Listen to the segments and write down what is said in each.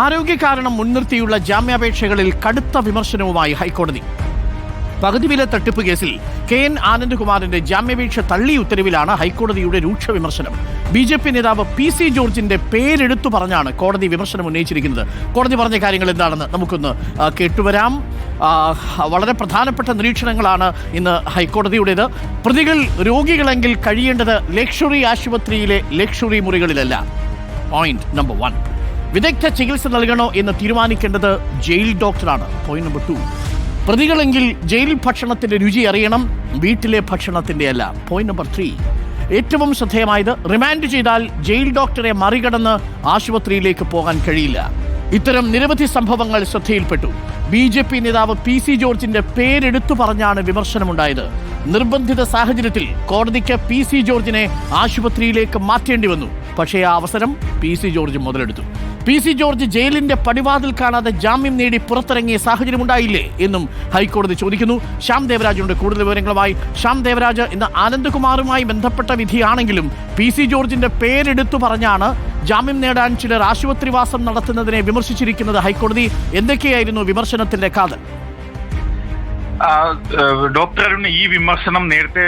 ആരോഗ്യ കാരണം മുൻനിർത്തിയുള്ള ജാമ്യാപേക്ഷകളിൽ കടുത്ത വിമർശനവുമായി ഹൈക്കോടതി. പകുതി വില തട്ടിപ്പ് കേസിൽ കെ എൻ ആനന്ദ്കുമാറിന്റെ ജാമ്യാപേക്ഷ തള്ളി ഉത്തരവിലാണ് ഹൈക്കോടതിയുടെ രൂക്ഷ വിമർശനം. ബി ജെ പി നേതാവ് പി സി ജോർജിന്റെ പേരെടുത്തു പറഞ്ഞാണ് കോടതി വിമർശനം ഉന്നയിച്ചിരിക്കുന്നത്. കോടതി പറഞ്ഞ കാര്യങ്ങൾ എന്താണെന്ന് നമുക്കൊന്ന് കേട്ടുവരാം. വളരെ പ്രധാനപ്പെട്ട നിരീക്ഷണങ്ങളാണ് ഇന്ന് ഹൈക്കോടതിയുടേത്. പ്രതികൾ രോഗികളെങ്കിൽ കഴിയേണ്ടത് ലക്ഷറി ആശുപത്രിയിലെ ലക്ഷറി മുറികളിലല്ല. പോയിന്റ് നമ്പർ വൺ വിദഗ്ധ ചികിത്സ നൽകണോ എന്ന് തീരുമാനിക്കേണ്ടത് ജയിൽ ഡോക്ടറാണ്. പോയിന്റ് നമ്പർ ടു പ്രതികളെങ്കിൽ ജയിൽ ഭക്ഷണത്തിന്റെ രുചി അറിയണം വീട്ടിലെ ഭക്ഷണത്തിന്റെ അല്ല. പോയിന്റ് നമ്പർ ത്രീ ഏറ്റവും ശ്രദ്ധേയമായത് റിമാൻഡ് ചെയ്താൽ ജയിൽ ഡോക്ടറെ മറികടന്ന് ആശുപത്രിയിലേക്ക് പോകാൻ കഴിയില്ല. ഇത്തരം നിരവധി സംഭവങ്ങൾ ശ്രദ്ധയിൽപ്പെട്ടു. ബി ജെ പി നേതാവ് പി സി ജോർജിന്റെ പേരെടുത്തു പറഞ്ഞാണ് വിമർശനമുണ്ടായത്. നിർബന്ധിത സാഹചര്യത്തിൽ കോടതിക്ക് പി സി ജോർജിനെ ആശുപത്രിയിലേക്ക് മാറ്റേണ്ടി വന്നു. പക്ഷേ ആ അവസരം പി സി ജോർജ് മുതലെടുത്തു. പി സി ജോർജ് ജയിലിന്റെ പടിവാതിൽ കാണാതെ ജാമ്യം നേടി പുറത്തിറങ്ങിയ സാഹചര്യമുണ്ടായില്ലേ എന്നും ഹൈക്കോടതി ചോദിക്കുന്നു. ശ്യാം ദേവരാജുണ്ട് കൂടുതൽ വിവരങ്ങളുമായി. ശ്യാം ദേവരാജ് ഇന്ന് ആനന്ദ്കുമാറുമായി ബന്ധപ്പെട്ട വിധിയാണെങ്കിലും പി സി ജോർജിന്റെ പേരെടുത്തു പറഞ്ഞാണ് ജാമ്യം നേടാൻ ചിലർ ആശുപത്രിവാസം നടത്തുന്നതിനെ വിമർശിച്ചിരിക്കുന്നത് ഹൈക്കോടതി. എന്തൊക്കെയായിരുന്നു വിമർശനത്തിന്റെ കാതൽ? ഡോക്ടർ അരുൺ ഈ വിമർശനം നേരത്തെ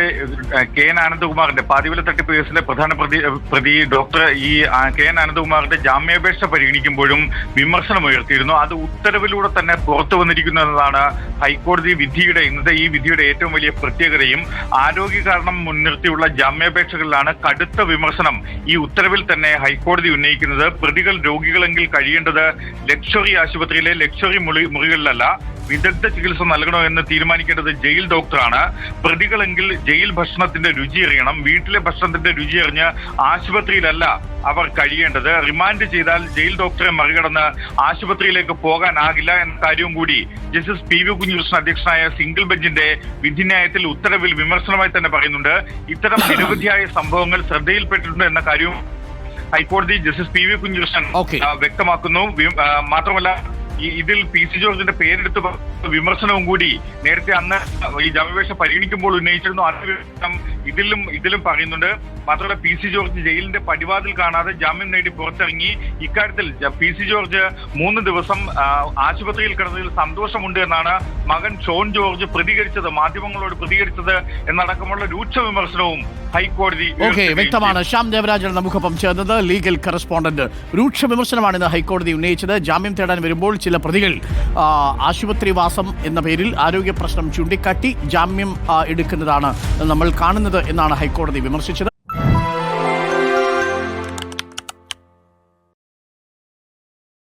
കെ എൻ ആനന്ദകുമാറിന്റെ പാതിവില തട്ടിപ്പ് കേസിലെ പ്രധാന പ്രതി പ്രതി ഡോക്ടർ ഈ കെ എൻ ആനന്ദകുമാറിന്റെ ജാമ്യാപേക്ഷ പരിഗണിക്കുമ്പോഴും വിമർശനം ഉയർത്തിയിരുന്നു. അത് ഉത്തരവിലൂടെ തന്നെ പുറത്തു വന്നിരിക്കുന്നു എന്നതാണ് ഹൈക്കോടതി വിധിയുടെ ഇന്നത്തെ ഈ വിധിയുടെ ഏറ്റവും വലിയ പ്രത്യേകതയും. ആരോഗ്യ കാരണം മുൻനിർത്തിയുള്ള ജാമ്യാപേക്ഷകളിലാണ് കടുത്ത വിമർശനം ഈ ഉത്തരവിൽ തന്നെ ഹൈക്കോടതി ഉന്നയിക്കുന്നത്. പ്രതികൾ രോഗികളെങ്കിൽ കഴിയേണ്ടത് ലക്ഷറി ആശുപത്രിയിലെ ലക്ഷറി മുറി മുറികളിലല്ല വിദഗ്ധ ചികിത്സ നൽകണോ എന്ന് തീരുമാനിക്കേണ്ടത് ജയിൽ ഡോക്ടറാണ്. പ്രതികളെങ്കിൽ ജയിൽ ഭക്ഷണത്തിന്റെ രുചി അറിയണം. വീട്ടിലെ ഭക്ഷണത്തിന്റെ രുചി അറിഞ്ഞ് ആശുപത്രിയിലല്ല അവർ കഴിയേണ്ടത്. റിമാൻഡ് ചെയ്താൽ ജയിൽ ഡോക്ടറെ മറികടന്ന് ആശുപത്രിയിലേക്ക് പോകാനാകില്ല എന്ന കാര്യവും കൂടി ജസ്റ്റിസ് പി വി കുഞ്ഞികൃഷ്ണൻ അധ്യക്ഷനായ സിംഗിൾ ബെഞ്ചിന്റെ വിധിന്യായത്തിൽ ഉത്തരവിൽ വിമർശനമായി തന്നെ പറയുന്നുണ്ട്. ഇത്തരം നിരവധിയായ സംഭവങ്ങൾ ശ്രദ്ധയിൽപ്പെട്ടിട്ടുണ്ട് എന്ന കാര്യവും ഹൈക്കോടതി ജസ്റ്റിസ് പി വി കുഞ്ഞികൃഷ്ണൻ വ്യക്തമാക്കുന്നു. മാത്രമല്ല ഇതിൽ പി സി ജോർജിന്റെ പേരെടുത്ത് വിമർശനവും കൂടി നേരത്തെ അന്ന് ഈ ജാമ്യപേക്ഷ പരിഗണിക്കുമ്പോൾ ഉന്നയിച്ചിരുന്നു. അത് ഇതിലും ഇതിലും പറയുന്നുണ്ട്. മാത്രമല്ല പി സി ജോർജ് ജയിലിന്റെ പടിവാതിൽ കാണാതെ ജാമ്യം നേടി പുറത്തിറങ്ങി. ഇക്കാര്യത്തിൽ പി സി ജോർജ് മൂന്ന് ദിവസം ആശുപത്രിയിൽ കിടന്നതിൽ സന്തോഷമുണ്ട് എന്നാണ് മകൻ ഷോൺ ജോർജ് പ്രതികരിച്ചത് മാധ്യമങ്ങളോട് പ്രതികരിച്ചത് എന്നടക്കമുള്ള രൂക്ഷ വിമർശനവും ഹൈക്കോടതി ഓക്കെ വ്യക്തമാണ്. ശ്യാം ദേവരാജൻ നമുക്കൊപ്പം ചേർന്നത്. Legal correspondent. രൂക്ഷ വിമർശനമാണ് ഇന്ന് ഹൈക്കോടതി ഉന്നയിച്ചത്. ജാമ്യം തേടാൻ വരുമ്പോൾ ചില പ്രതികൾ ആശുപത്രി ആശുപത്രിവാസം എന്ന പേരിൽ ആരോഗ്യ പ്രശ്നം ചൂണ്ടിക്കാട്ടി ജാമ്യം എടുക്കുന്നതാണ് നമ്മൾ കാണുന്നത്. എന്നാണ് ഹൈക്കോടതി വിമർശിച്ചത്.